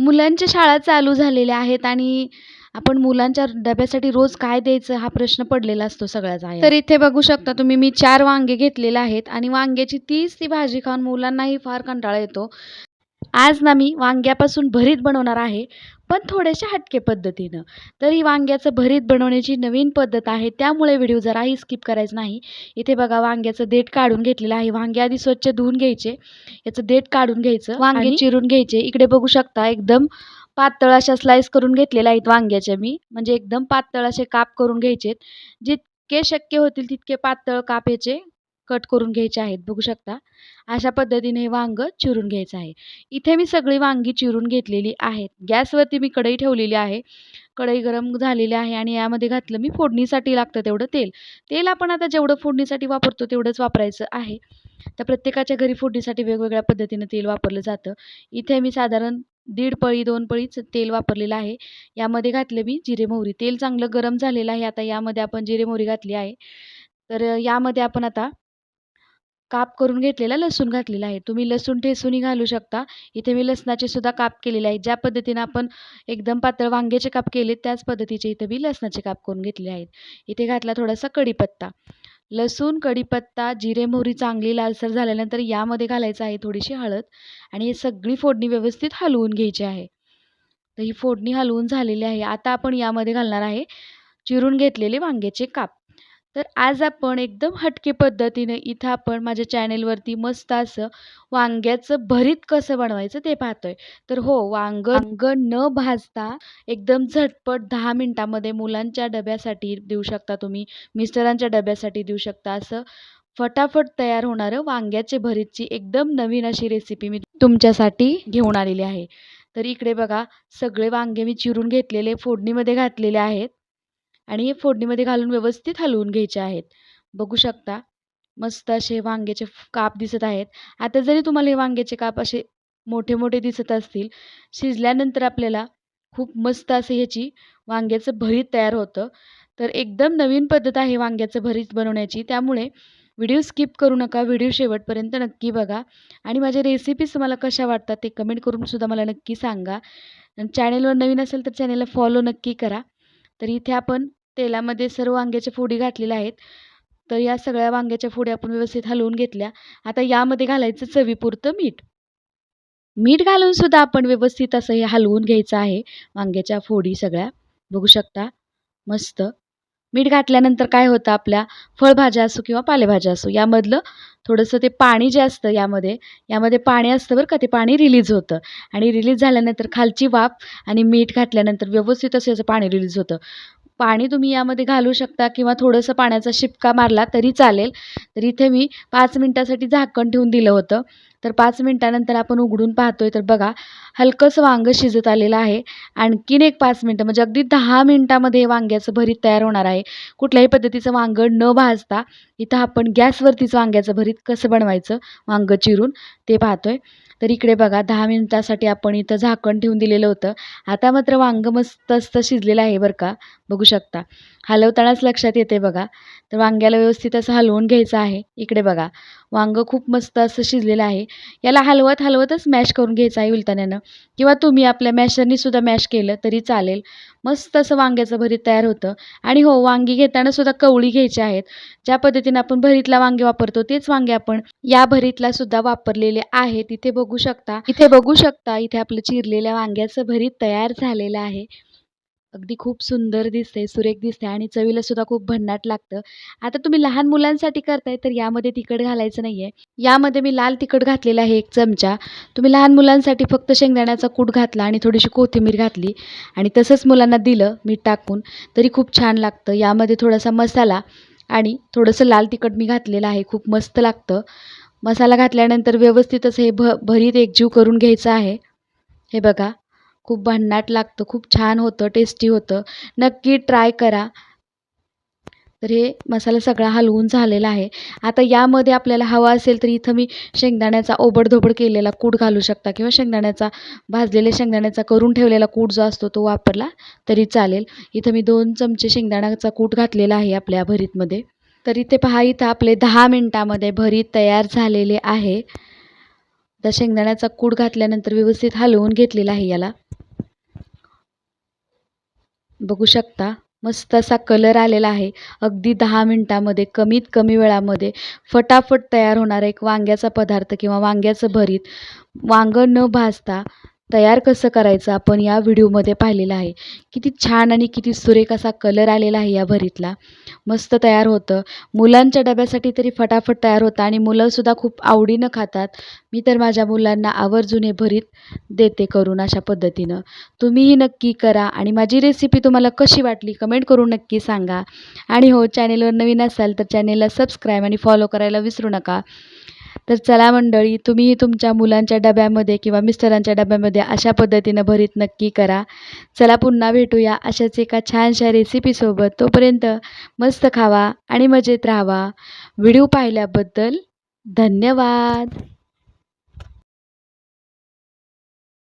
मुलांच्या शाळा चालू झालेल्या आहेत आणि आपण मुलांच्या डब्यासाठी रोज काय द्यायचं हा प्रश्न पडलेला असतो सगळ्याच आहे तर इथे बघू शकता तुम्ही मी चार वांगे घेतलेले आहेत आणि वांग्याची तीच ती भाजी खाऊन मुलांनाही फार कंटाळा येतो. आज ना मी वांग्यापासून भरीत बनवणार आहे पण थोड्याशा हटके पद्धतीनं. तर ही वांग्याचं भरीत बनवण्याची नवीन पद्धत आहे त्यामुळे व्हिडिओ जराही स्किप करायचा नाही. इथे बघा वांग्याचं देठ काढून घेतलेलं आहे. वांगे आधी स्वच्छ धुवून घ्यायचे. याचं देठ काढून घ्यायचं वांगे चिरून घ्यायचे. इकडे बघू शकता एकदम पातळ अशा स्लाइस करून घेतलेल्या आहेत वांग्याच्या मी. म्हणजे एकदम पातळ असे काप करून घ्यायचेत. जितके शक्य होतील तितके पातळ काप याचे कट करून घ्यायचे आहेत बघू शकता. अशा पद्धतीने हे वांगं चिरून घ्यायचं आहे. इथे मी सगळी वांगी चिरून घेतलेली आहेत. गॅसवरती मी कढई ठेवलेली आहे. कढई गरम झालेली आहे आणि यामध्ये घातलं मी फोडणीसाठी लागतं तेवढं तेल. तेल आपण आता जेवढं फोडणीसाठी वापरतो तेवढंच वापरायचं आहे. तर प्रत्येकाच्या घरी फोडणीसाठी वेगवेगळ्या पद्धतीनं तेल वापरलं जातं. इथे मी साधारण दीड पळी दोन पळीच तेल वापरलेलं आहे. यामध्ये घातलं मी जिरे मोहरी. तेल चांगलं गरम झालेलं आहे. आता यामध्ये आपण जिरे मोहरी घातली आहे. तर यामध्ये आपण आता काप करून घेतलेला लसूण घातलेला आहे. तुम्ही लसूण ठेसूनही घालू शकता. इथे मी लसणाचे सुद्धा काप केलेले आहेत ज्या पद्धतीनं आपण एकदम पातळ वांग्याचे काप केले त्याच पद्धतीचे इथे मी लसणाचे काप करून घेतले आहेत. इथे घातला थोडासा कढीपत्ता. लसूण कढीपत्ता जिरे मोहरी चांगली लालसर झाल्यानंतर यामध्ये घालायचं आहे थोडीशी हळद आणि ही सगळी फोडणी व्यवस्थित हलवून घ्यायची आहे. तर ही फोडणी हलवून झालेली आहे. आता आपण यामध्ये घालणार आहे चिरून घेतलेले वांग्याचे काप. तर आज आपण एकदम हटके पद्धतीनं इथं आपण माझ्या चॅनेलवरती मस्त असं वांग्याचं भरीत कसं बनवायचं ते पाहतोय. तर हो वांग वांग न भाजता एकदम झटपट दहा मिनटामध्ये मुलांच्या डब्यासाठी देऊ शकता तुम्ही मिस्टरांच्या डब्यासाठी देऊ शकता. असं फटाफट तयार होणारं वांग्याचे भरीतची एकदम नवीन अशी रेसिपी मी तुमच्यासाठी घेऊन आलेली आहे. तर इकडे बघा सगळे वांगे मी चिरून घेतलेले फोडणीमध्ये घातलेले आहेत. आणि हे फोडणीमध्ये घालून व्यवस्थित हलवून घ्यायचे आहेत. बघू शकता मस्त असे वांग्याचे काप दिसत आहेत. आता जरी तुम्हाला हे वांग्याचे काप असे मोठे मोठे दिसत असतील शिजल्यानंतर आपल्याला खूप मस्त असे ह्याची वांग्याचं भरीत तयार होतं. तर एकदम नवीन पद्धत आहे वांग्याचं भरीत बनवण्याची. त्यामुळे व्हिडिओ स्किप करू नका. व्हिडिओ शेवटपर्यंत नक्की बघा. आणि माझ्या रेसिपीज तुम्हाला कशा वाटतात ते कमेंट करून सुद्धा मला नक्की सांगा. चॅनेलवर नवीन असेल तर चॅनेलला फॉलो नक्की करा. तर इथे आपण तेलामध्ये सर्व वांग्याच्या फोडी घातलेल्या आहेत. तर या सगळ्या वांग्याच्या फोडी आपण व्यवस्थित हलवून घेतल्या. आता यामध्ये घालायचं चवीपुरतं मीठ. मीठ घालून सुद्धा आपण व्यवस्थित असं हे हलवून घ्यायचं आहे. वांग्याच्या फोडी सगळ्या. बघू शकता. मस्त. मीठ घातल्यानंतर काय होतं आपल्या? फळभाज्या असो किंवा पालेभाज्या असो. यामधलं थोडंसं ते पाणी जे असतं यामध्ये यामध्ये पाणी असतं बरं का ते पाणी रिलीज होतं. आणि रिलीज झाल्यानंतर खालची वाफ आणि मीठ घातल्यानंतर व्यवस्थित असं याचं पाणी रिलीज होतं. पाणी तुम्ही यामध्ये घालू शकता किंवा थोडंसं पाण्याचा शिपका मारला तरी चालेल. तर इथे मी पाच मिनटासाठी झाकण ठेवून दिलं होतं. तर पाच मिनटानंतर आपण उघडून पाहतोय. तर बघा हलकंसं वांगं शिजत आलेलं आहे. आणखीन एक पाच मिनटं म्हणजे अगदी दहा मिनटामध्ये वांग्याचं भरीत तयार होणार आहे. कुठल्याही पद्धतीचं वांगं न भाजता इथं आपण गॅसवरतीच वांग्याचं भरीत कसं बनवायचं वांगं चिरून ते पाहतोय. तर इकडे बघा दहा मिनिटासाठी आपण इथं झाकण ठेवून दिलेलं होतं. आता मात्र वांगं मस्त असतं शिजलेलं आहे बरं का बघू शकता. हलवतानाच लक्षात येते बघा. तर वांग्याला व्यवस्थित असं हलवून घ्यायचं आहे. इकडे बघा वांगं खूप मस्त असं शिजलेलं आहे. याला हलवत हलवतच मॅश करून घ्यायचं आहे उलताण्यानं किंवा तुम्ही आपल्या मॅशरनीसुद्धा मॅश केलं तरी चालेल. मस्त असं वांग्याचं भरीत तयार होतं. आणि हो वांगी घेताना सुद्धा कवळी घ्यायची आहेत. ज्या पद्धतीनं आपण भरीतला वांगे वापरतो तेच वांगे आपण या भरीतला सुद्धा वापरलेले आहेत. इथे बघू शकता इथे बघू शकता इथे आपलं चिरलेल्या वांग्याचं भरीत तयार झालेलं आहे. अगदी खूप सुंदर दिसते सुरेख दिसते आणि चवीला सुद्धा खूप भन्नाट लागतं. आता तुम्ही लहान मुलांसाठी करताय तर यामध्ये तिखट घालायचं नाही आहे यामध्ये मी लाल तिखट घातलेलं आहे एक चमचा. तुम्ही लहान मुलांसाठी फक्त शेंगदाण्याचा कूट घातला आणि थोडीशी कोथिंबीर घातली आणि तसंच मुलांना दिलं मीठ टाकून तरी खूप छान लागतं. यामध्ये थोडासा मसाला आणि थोडंसं लाल तिखट मी घातलेलं आहे खूप मस्त लागतं. मसाला घातल्यानंतर व्यवस्थितच हे भ भरीत एकजीव करून घ्यायचं आहे. हे बघा. खूप भन्नाट लागतं खूप छान होतं टेस्टी होतं. नक्की ट्राय करा. तर हे मसाला सगळा हलवून झालेला आहे. आता यामध्ये आपल्याला हवा असेल तर इथं मी शेंगदाण्याचा ओबडधोबड केलेला कूट घालू शकता किंवा शेंगदाण्याचा भाजलेल्या शेंगदाण्याचा करून ठेवलेला कूट जो असतो तो वापरला तरी चालेल. इथं मी दोन चमचे शेंगदाण्याचा कूट घातलेला आहे आपल्या भरीतमध्ये. तर इथे पहा इथं आपले दहा मिनटामध्ये भरीत तयार झालेले आहे. त्या शेंगदाण्याचा कूड घातल्यानंतर व्यवस्थित हलवून घेतलेला आहे याला. बघू शकता मस्त असा कलर आलेला आहे. अगदी दहा मिनटामध्ये कमीत कमी वेळामध्ये फटाफट तयार होणारा एक वांग्याचा पदार्थ किंवा वांग्याचं भरीत. वांगं न भाजता तयार कसं करायचं आपण या व्हिडिओमध्ये पाहिलेलं आहे. किती छान आणि किती सुरेख असा कलर आलेला आहे या भरीतला. मस्त तयार होतं. मुलांच्या डब्यासाठी तरी फटाफट तयार होतं आणि मुलंसुद्धा खूप आवडीनं खातात. मी तर माझ्या मुलांना आवर्जून हे भरीत देते करून अशा पद्धतीनं. तुम्हीही नक्की करा आणि माझी रेसिपी तुम्हाला कशी वाटली कमेंट करून नक्की सांगा. आणि हो चॅनेलवर नवीन असाल तर चॅनेलला सबस्क्राईब आणि फॉलो करायला विसरू नका. तर चला मंडळी तुम्हीही तुमच्या मुलांच्या डब्यामध्ये किंवा मिस्टरांच्या डब्यामध्ये अशा पद्धतीनं भरीत नक्की करा. चला पुन्हा भेटूया अशाच एका छानशा रेसिपीसोबत तोपर्यंत मस्त खावा आणि मजेत राहावा. व्हिडिओ पाहिल्याबद्दल धन्यवाद.